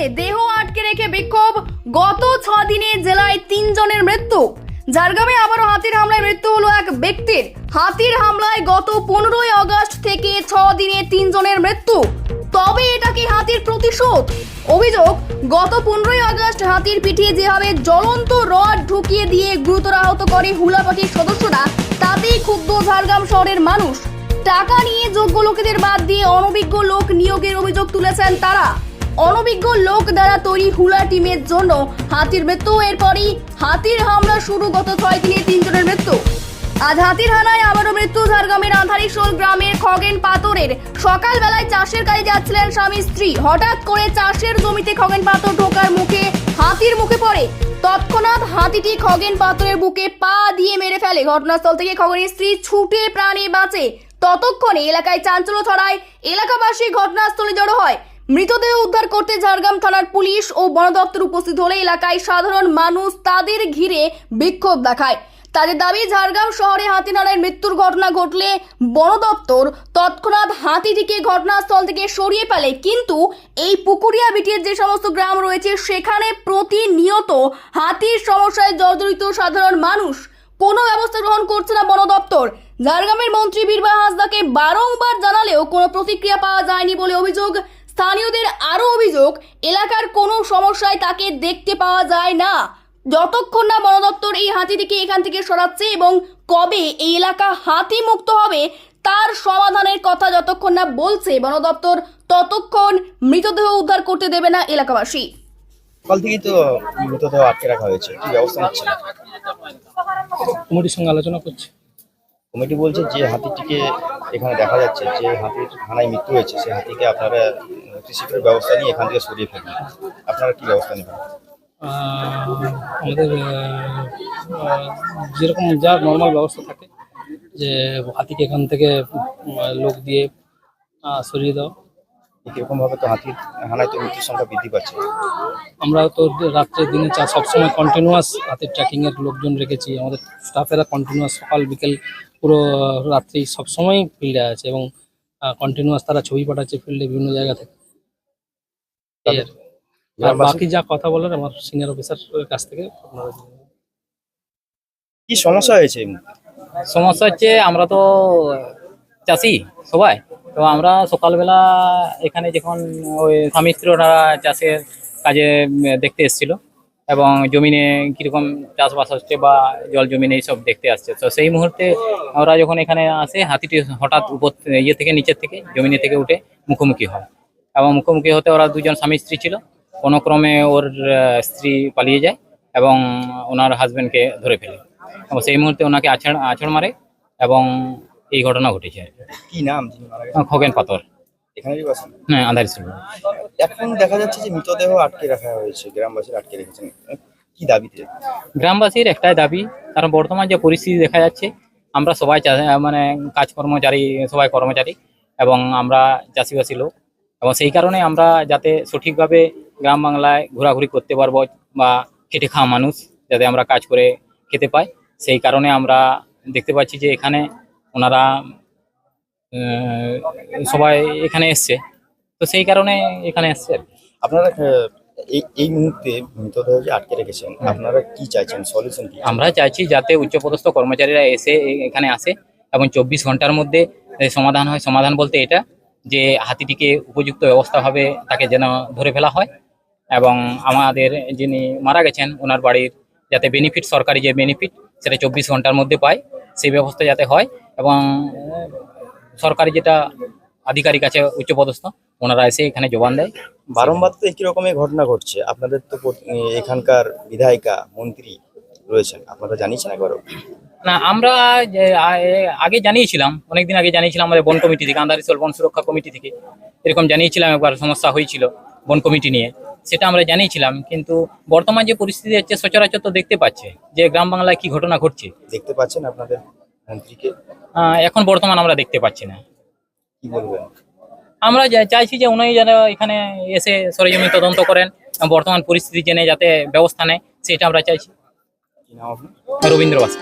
ঝাড়গ্রামে দেহ আটকে রেখে বিক্ষোভ। গত ছ দিনে জেলায় তিনজনের মৃত্যু। ঝাড়গ্রামে আবারও হাতির হামলায় মৃত্যু হলো এক ব্যক্তির। হাতির হামলায় গত পনেরোই আগস্ট থেকে ছ দিনে তিনজনের মৃত্যু। তবে এটা কি হাতির প্রতিশোধ? অভিযোগ, গত পনেরোই আগস্ট হাতির পিঠে যেভাবে জ্বলন্ত রড ঢুকিয়ে দিয়ে গুরুতর আহত করে হুলাপাটির সদস্যরা, তাতেই ক্ষুব্ধ ঝাড়গ্রাম শহরের মানুষ। টাকা নিয়ে যোগ্য লোকেদের বাদ দিয়ে অনভিজ্ঞ লোক নিয়োগের অভিযোগ তুলেছেন তারা। অনভিজ্ঞ লোক দ্বারা তৈরি হুলা টিমের জন্য হাতির মৃত্যু। এরপরই হাতির হামলা শুরু গত ছয় দিনে তিনজনের মৃত্যু। আজ হাতির হানায় আবারও মৃত্যু ঝাড়গ্রামের আধারিশোল গ্রামের খগেন পাথরের। সকালবেলায় চাষের কাজে যাচ্ছিলেন স্বামী স্ত্রী। হঠাৎ করে চাষের জমিতে খগেন পাথর ঢোকার মুখে হাতির মুখে পড়ে। তৎক্ষণাৎ হাতিটি খগেন পাথরের বুকে পা দিয়ে মেরে ফেলে। ঘটনাস্থল থেকে খগেনের স্ত্রী ছুটে প্রাণে বাঁচে। ততক্ষণে এলাকায় চাঞ্চল্য ছড়ায়। এলাকাবাসী ঘটনাস্থলে জড়ো হয়। মৃতদেহ উদ্ধার করতে ঝাড়গ্রাম থানার পুলিশ ও বন দপ্তর উপস্থিত হলে এলাকায় সাধারণ মানুষ তাদের ঘিরে বিক্ষোভ দেখায়। তাদের দাবি, ঝাড়গ্রাম শহরে হাতিনারের মৃত্যুর ঘটনা ঘটলে বন দপ্তর তৎক্ষণাৎ হাতিটিকে ঘটনাস্থল থেকে সরিয়ে ফেলে। কিন্তু এই পুকুরিয়া বিটির যে সমস্ত গ্রাম রয়েছে, সেখানে প্রতিনিয়ত হাতির সমস্যায় জর্জরিত সাধারণ মানুষ। কোনো ব্যবস্থা গ্রহণ করছে না বন দপ্তর। ঝাড়গ্রামের মন্ত্রী বীরবা হাসদাকে বারংবার জানালেও কোনো প্রতিক্রিয়া পাওয়া যায়নি বলে অভিযোগ স্থানীয়দের আরও অভিযোগ এলাকার কোনো সমস্যায় তাকে দেখতে পাওয়া যায় না। যতক্ষণ না বন দপ্তর এই হাতিটিকে এখান থেকে সরাচ্ছে এবং কবে এই এলাকা হাতি মুক্ত হবে তার সমাধানের কথা যতক্ষণ না বলছে বন দপ্তর ততক্ষণ মৃতদেহ উদ্ধার করতে দেবে না এলাকাবাসী। সকাল থেকেই তো মৃতদেহ আটকে রাখা হয়েছে। কি ব্যবস্থা নিচ্ছে? কমিটির সঙ্গে আলোচনা করছি। কমিটি বলছে যে হাতিটিকে এখানে দেখা যাচ্ছে যে হাতির হানায় মৃত্যু হয়েছে। সেই হাতিকে আপনারা অতি ব্যবস্থা নিয়ে এখান থেকে সরিয়ে ফেলবেন আপনারা কি ব্যবস্থা নেবেন? আমাদের যেরকম যা নর্মাল ব্যবস্থা থাকে যে হাতিকে এখান থেকে লোক দিয়ে সরিয়ে দাও এরকম ভাবে তো হাতির হানায় তো মৃত্যুর সংখ্যা বৃদ্ধি পাচ্ছে। আমরা তো রাত্রে দিনে চা সবসময় কন্টিনিউয়াস হাতের ট্র্যাকিং এর লোকজন রেখেছি। আমাদের স্টাফেরা কন্টিনিউয়াস সকাল বিকেল পুরো রাত্রি সবসময় ফিল্ডে আছে এবং কন্টিনিউয়াস তারা ছবি পাঠাচ্ছে ফিল্ডে বিভিন্ন জায়গা থেকে। আর কি। আর বাকি যা কথা বলার আমার সিনিয়র অফিসার কাছ থেকে আপনারা কি সমস্যা হয়েছে? সমস্যা হচ্ছে আমরা তো চাষি সবাই। তো আমরা সকালবেলা এখানে যখন ওই স্বামী স্ত্রী ওনারা চাষের কাজে দেখতে এসেছিল এবং জমিনে কীরকম চাষবাস হচ্ছে বা জল জমিনে এইসব দেখতে আসছে তো সেই মুহূর্তে ওরা যখন এখানে আসে হাতিটি হঠাৎ উপর ইয়ে থেকে নিচের থেকে জমিনে থেকে উঠে মুখোমুখি হয়। এবং মুখোমুখি হতে ওরা দুজন স্বামী স্ত্রী ছিল। কোনো ক্রমে ওর স্ত্রী পালিয়ে যায় এবং ওনার হাজবেন্ডকে ধরে ফেলে। এবং সেই মুহূর্তে ওনাকে আছাড় আছড় মারে এবং এই ঘটনা ঘটেছে কি। নাম খগেন পাথর। হ্যাঁ আন্ধারি ছিল। এখন দেখা যাচ্ছে যে মৃতদেহ আটকে রাখা হয়েছে গ্রামবাসীরা আটকে রেখেছেন। কি দাবিতে? গ্রামবাসীর একটাই দাবি কারণ বর্তমান যে পরিস্থিতি দেখা যাচ্ছে আমরা সবাই মানে কাজ কর্মচারী সবাই কর্মচারী এবং আমরা চাষিবাসী লোক। এবং সেই কারণে আমরা যাতে সঠিকভাবে গ্রাম বাংলায় ঘোরাঘুরি করতে পারব বা খেটে খাওয়া মানুষ যাতে আমরা কাজ করে খেতে পাই সেই কারণে আমরা দেখতে পাচ্ছি যে এখানে ওনারা সবাই এখানে এসছে। তো সেই কারণে এখানে এসছে আর কি। আপনারা এই এই মুহূর্তে মৃতদেহ যে আটকে রেখেছেন আপনারা কি চাইছেন? সলিউশন কি? আমরা চাইছি যাতে উচ্চপদস্থ কর্মচারীরা এসে এখানে আসে এবং চব্বিশ ঘণ্টার মধ্যে সমাধান হয়। সমাধান বলতে এটা যে হাতিটিকে উপযুক্ত ব্যবস্থাভাবে তাকে যেন ধরে ফেলা হয় এবং আমাদের যিনি মারা গেছেন, ওনার বাড়ির যাতে বেনিফিট সরকারি যে বেনিফিট সেটা চব্বিশ ঘণ্টার মধ্যে পায়, সেই ব্যবস্থা যাতে হয় এবং সরকারি যেটা আধিকারিক আছে, উচ্চপদস্থ, ওনারা এসে এখানে জবান দেয়। বারংবার তো একই রকমের ঘটনা ঘটছে? আপনাদের তো এখানকার বিধায়িকা, মন্ত্রী রয়েছেন, আপনারা জানিয়েছেন একবারও? না আমরা আগে জানিয়েছিলাম অনেকদিন আগে জানিয়েছিলাম আমাদের বন কমিটি থেকে আন্দারিসল বন সুরক্ষা কমিটি থেকে। এরকম জানিয়েছিলাম একবার সমস্যা হয়েছিল বন কমিটি নিয়ে সেটা আমরা জানিয়েছিলাম কিন্তু বর্তমান যে পরিস্থিতি হচ্ছে সচরাচর তো দেখতে পাচ্ছে যে গ্রাম বাংলায় কি ঘটনা ঘটছে। দেখতে পাচ্ছেন আপনাদের মন্ত্রীকে? এখন বর্তমান আমরা দেখতে পাচ্ছি না। কি বলবেন? আমরা চাইছি যে উনি যেন এখানে এসে সরেজমি তদন্ত করেন বর্তমান পরিস্থিতি জেনে যাতে ব্যবস্থা নেয় সেটা আমরা চাইছি। রবীন্দ্র বাস্ক